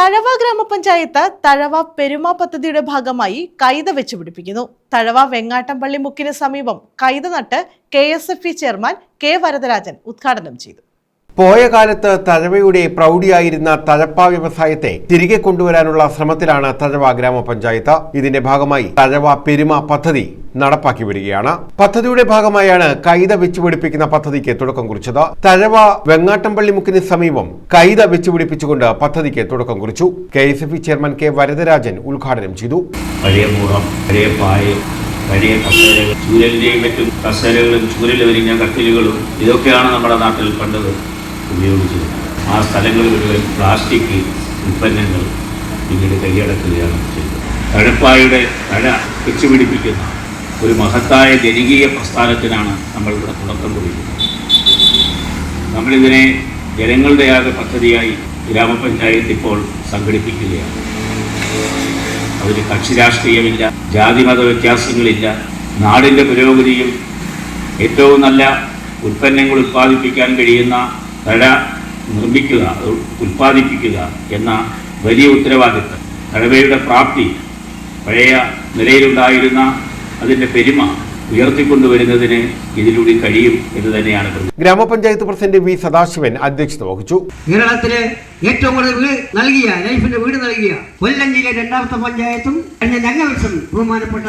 തഴവ ഗ്രാമപഞ്ചായത്ത് തഴവ പെരുമ പദ്ധതിയുടെ ഭാഗമായി കൈത വെച്ച് പിടിപ്പിക്കുന്നു. തഴവ വെങ്ങാട്ടംപള്ളി മുക്കിന് സമീപം കൈത നട്ട് K S F E chairman K Varadarajan ഉദ്ഘാടനം ചെയ്തു. പോയ കാലത്ത് തഴവയുടെ പ്രൗഢിയായിരുന്ന തഴപ്പ വ്യവസായത്തെ തിരികെ കൊണ്ടുവരാനുള്ള ശ്രമത്തിലാണ് തഴവ ഗ്രാമപഞ്ചായത്ത്. ഇതിന്റെ ഭാഗമായി തഴവ പെരുമ പദ്ധതി നടപ്പാക്കി വരികയാണ്. പദ്ധതിയുടെ ഭാഗമായാണ് കൈത വെച്ചുപിടിപ്പിക്കുന്ന പദ്ധതിക്ക് തുടക്കം കുറിച്ചത്. തഴവ വെങ്ങാട്ടംപള്ളി മുക്കിന് സമീപം കൈത വെച്ചുപിടിപ്പിച്ചുകൊണ്ട് പദ്ധതിക്ക് തുടക്കം കുറിച്ചു. K S F chairman K Varadarajan ഉദ്ഘാടനം ചെയ്തു. പഴയ കസേരകൾ ചൂരലിന്റെയും മറ്റും കസേരകളും ചൂരൽ വരിഞ്ഞ കട്ടിലുകളും ഇതൊക്കെയാണ് നമ്മുടെ നാട്ടിൽ പണ്ടത് ഉപയോഗിച്ചത്. ആ സ്ഥലങ്ങളിൽ മുഴുവൻ പ്ലാസ്റ്റിക് ഉൽപ്പന്നങ്ങൾ പിന്നീട് കൈയടക്കുകയാണ് ചെയ്തത്. തഴപ്പായുടെ തഴ വെച്ചുപിടിപ്പിക്കുന്ന ഒരു മഹത്തായ ജനകീയ പ്രസ്ഥാനത്തിനാണ് നമ്മൾ ഇവിടെ തുടക്കം കുറിക്കുന്നത്. നമ്മളിതിനെ ജനങ്ങളുടെ ആകെ പദ്ധതിയായി ഗ്രാമപഞ്ചായത്ത് ഇപ്പോൾ സംഘടിപ്പിക്കുകയാണ്. അതിന് കക്ഷി രാഷ്ട്രീയമില്ല ജാതിമത വ്യത്യാസങ്ങളില്ല നാടിന്റെ പുരോഗതിയും ഏറ്റവും നല്ല ഉൽപ്പന്നങ്ങൾ ഉൽപ്പാദിപ്പിക്കാൻ കഴിയുന്ന തഴ നിർമ്മിക്കുക ഉൽപ്പാദിപ്പിക്കുക എന്ന വലിയ ഉത്തരവാദിത്തം. തഴവയുടെ പ്രാപ്തി പഴയ നിലയിലുണ്ടായിരുന്ന അതിന്റെ പെരുമ ഉയർത്തിക്കൊണ്ടുവരുന്നതിന് ഇതിലൂടെ കഴിയും എന്ന് തന്നെയാണ് ഗ്രാമപഞ്ചായത്ത് പ്രസിഡന്റ് വി സദാശിവൻ അധ്യക്ഷത വഹിച്ചു. കേരളത്തിലെ ഏറ്റവും കൂടുതൽ വീട് നൽകിയ ലൈഫിന്റെ വീട് നൽകിയ കൊല്ലം ജില്ലയിലെ രണ്ടാമത്തെ പഞ്ചായത്തും കഴിഞ്ഞ ഞങ്ങൾ വർഷം ബഹുമാനപ്പെട്ട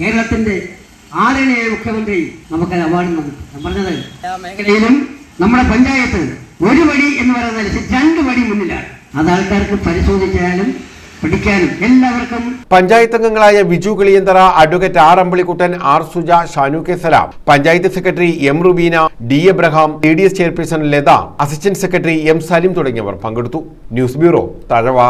കേരളത്തിന്റെ ആദരണീയ മുഖ്യമന്ത്രി നമുക്ക് അവാർഡ് നൽകി. പറഞ്ഞത് മേഖലയിലും നമ്മുടെ പഞ്ചായത്ത് ഒരു വടി എന്ന് പറയുന്നത് രണ്ട് വടി മുന്നിലാണ്. അത് ആൾക്കാർക്ക് പരിശോധിച്ചാലും എല്ലാവർക്കും പഞ്ചായത്ത് അംഗങ്ങളായ Viju Kiliyanthara advocate R Ambalikkuttan R Suja Shanu K Salam panchayat secretary M Rubeena D Abraham T D S chairperson Latha assistant secretary M Salim തുടങ്ങിയവർ പങ്കെടുത്തു. News bureau Thazhava.